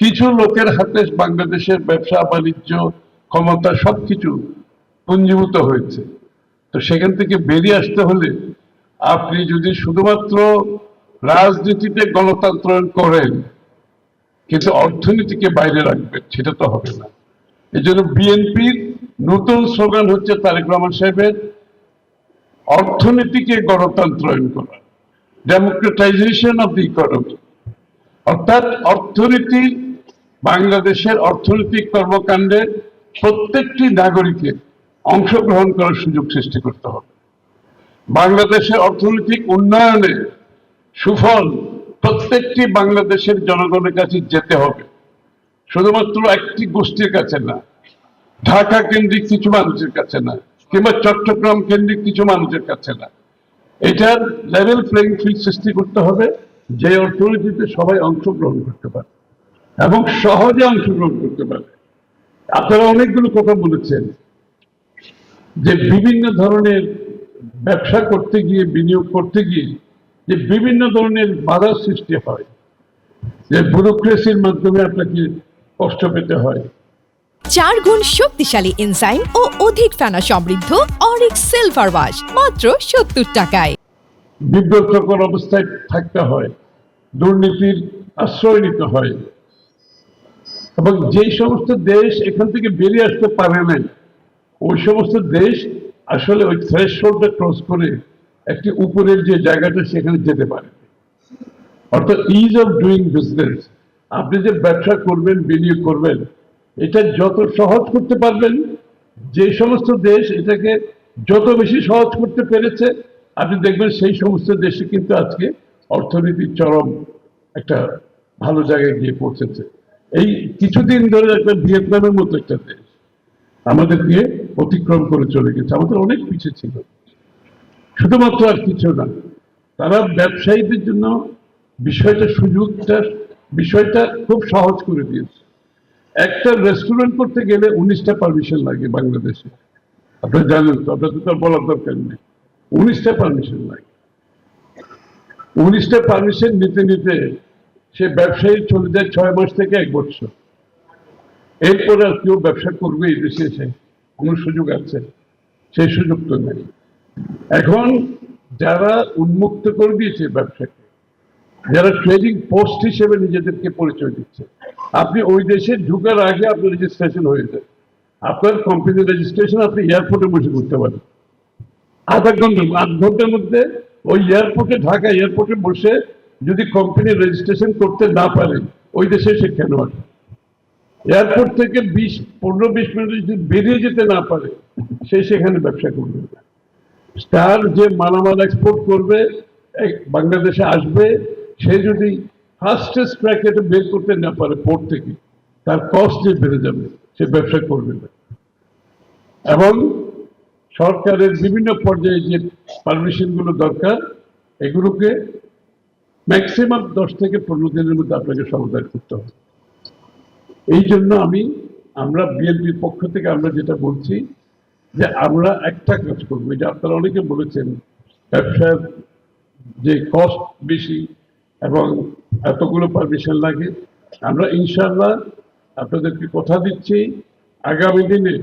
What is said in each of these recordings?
কিছু লোকের হাতে বাংলাদেশের ব্যবসা, বাণিজ্য, ক্ষমতা সবকিছু পুঞ্জীভূত হয়েছে। তো সেখান থেকে বেরিয়ে আসতে হলে আপনি যদি শুধুমাত্র রাজনীতিতে গণতন্ত্র করেন, কিন্তু অর্থনীতিকে বাইরে রাখবেন, সেটা তো হবে না। এই জন্য বিএনপির নতুন স্লোগান হচ্ছে তারেক রহমান সাহেবের অর্থনীতিকে গণতন্ত্রায়ন করা ডেমোক্রেটাইজেশন অফ দি ইকোনমি অর্থাৎ অর্থনীতি বাংলাদেশের অর্থনৈতিক কর্মকাণ্ডে প্রত্যেকটি নাগরিকের অংশগ্রহণ করার সুযোগ সৃষ্টি করতে হবে। বাংলাদেশের অর্থনৈতিক উন্নয়নে সুফল প্রত্যেকটি বাংলাদেশের জনগণের কাছে যেতে হবে। শুধুমাত্র একটি গোষ্ঠীর কাছে না, ঢাকা কেন্দ্রিক কিছু মানুষের কাছে না, কিংবা চট্টগ্রাম কেন্দ্রিক কিছু মানুষের কাছে না। এটার লেভেল প্লেইং ফিল্ড সৃষ্টি করতে হবে, যে অর্থনীতিতে সবাই অংশগ্রহণ করতে পারে এবং সহজে অংশগ্রহণ করতে পারে। আপনারা অনেকগুলো কথা বলেছেন যে বিভিন্ন ধরনের ব্যবসা করতে গিয়ে বিনিয়োগ করতে গিয়ে যে বিভিন্ন ধরনের বাধার সৃষ্টি হয় যে ব্যুরোক্রেসির মাধ্যমে আপনাকে কষ্ট পেতে হয়। চার গুণ শক্তিশালী এনজাইম ও অধিক ফেনা সমৃদ্ধ অরিক সিলভার ওয়াশ মাত্র সত্তর টাকায়। বিব্রতকর অবস্থায় থাকতে হয় দুর্নীতির আশ্রয় নিতে হয়। এবং যেই সমস্ত দেশ এখান থেকে বেরিয়ে আসতে পারে নাই, ওই সমস্ত দেশ আসলে ওই থ্রেশহোল্ডটা ক্রস করে একটি উপরের যে জায়গাটা সেখানে যেতে পারে। অর্থাৎ ইজ অফ ডুইং বিজনেস আপনি যে ব্যবসা করবেন, বিনিয়োগ করবেন, এটা যত সহজ করতে পারবেন, যে সমস্ত দেশ এটাকে যত বেশি সহজ করতে পেরেছে, আপনি দেখবেন সেই সমস্ত দেশে কিন্তু আজকে অর্থনীতির চরম একটা ভালো জায়গায় গিয়ে পৌঁছেছে। এই কিছুদিন ধরে একটা ভিয়েতনামের মতো একটা দেশ। আমাদেরকে অতিক্রম করে চলে গেছে। আমাদের অনেক পিছিয়ে ছিল। শুধুমাত্র আর কিছু না, তারা ব্যবসায়ীদের জন্য বিষয়টা, সুযোগটা, বিষয়টা খুব সহজ করে দিয়েছে। একটা রেস্টুরেন্ট করতে গেলে উনিশটা পারমিশন লাগে বাংলাদেশে। আপনারা জানেন তো, আপনাদের তো বলার দরকার নেই। উনিশটা পারমিশন লাগে। উনিশটা পারমিশন নিতে নিতে সে ব্যবসায়ী চলে যায় ছয় মাস থেকে এক বছর। এরপরে আর কেউ ব্যবসা করবে এই দেশে এসে কোনো সুযোগ আছে? সেই সুযোগ তো নেই। এখন যারা উন্মুক্ত করে দিয়েছে ব্যবসাকে, যারা ট্রেডিং পোস্ট হিসেবে নিজেদেরকে পরিচয় দিচ্ছে, আপনি ওই দেশে ঢুকার আগে আপনার রেজিস্ট্রেশন হয়ে যায়। আপনার কোম্পানির রেজিস্ট্রেশন আপনি এয়ারপোর্টে বসে করতে পারেন। আধা ঘণ্টা, আধ ঘণ্টার মধ্যে ওই এয়ারপোর্টে ঢাকা এয়ারপোর্টে বসে যদি কোম্পানি রেজিস্ট্রেশন করতে না পারে, ওই দেশে সে কেন আসে এয়ারপোর্ট থেকে বিশ, পনেরো, বিশ মিনিট যদি বেরিয়ে যেতে না পারে, সে সেখানে ব্যবসা করবে না। তার যে মালামাল এক্সপোর্ট করবে বাংলাদেশে আসবে, সে যদি ফাস্টেস্ট ট্র্যাকে বের করতে না পারে পোর্ট থেকে, তার কস্ট যে বেড়ে যাবে, সে ব্যবসা করবে না। এবং সরকারের বিভিন্ন পর্যায়ে যে পারমিশনগুলো দরকার, এগুলোকে ম্যাক্সিমাম দশ থেকে পনেরো দিনের মধ্যে আপনাকে সমাধান করতে হবে। এই জন্য আমি, আমরা বিএনপির পক্ষ থেকে আমরা যেটা বলছি, যে আমরা একটা কাজ করব। এটা আপনারা অনেকে বলেছেন, ব্যবসার যে কস্ট বেশি এবং এতগুলো পারমিশন লাগে, আমরা ইনশাল্লাহ আপনাদেরকে কথা দিচ্ছি, আগামী দিনে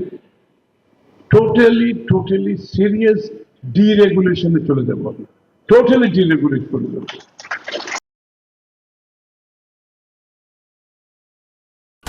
টোটালি টোটালি সিরিয়াস ডিরেগুলেশনে চলে যাব। টোটালি ডিরেগুলেট করে যাব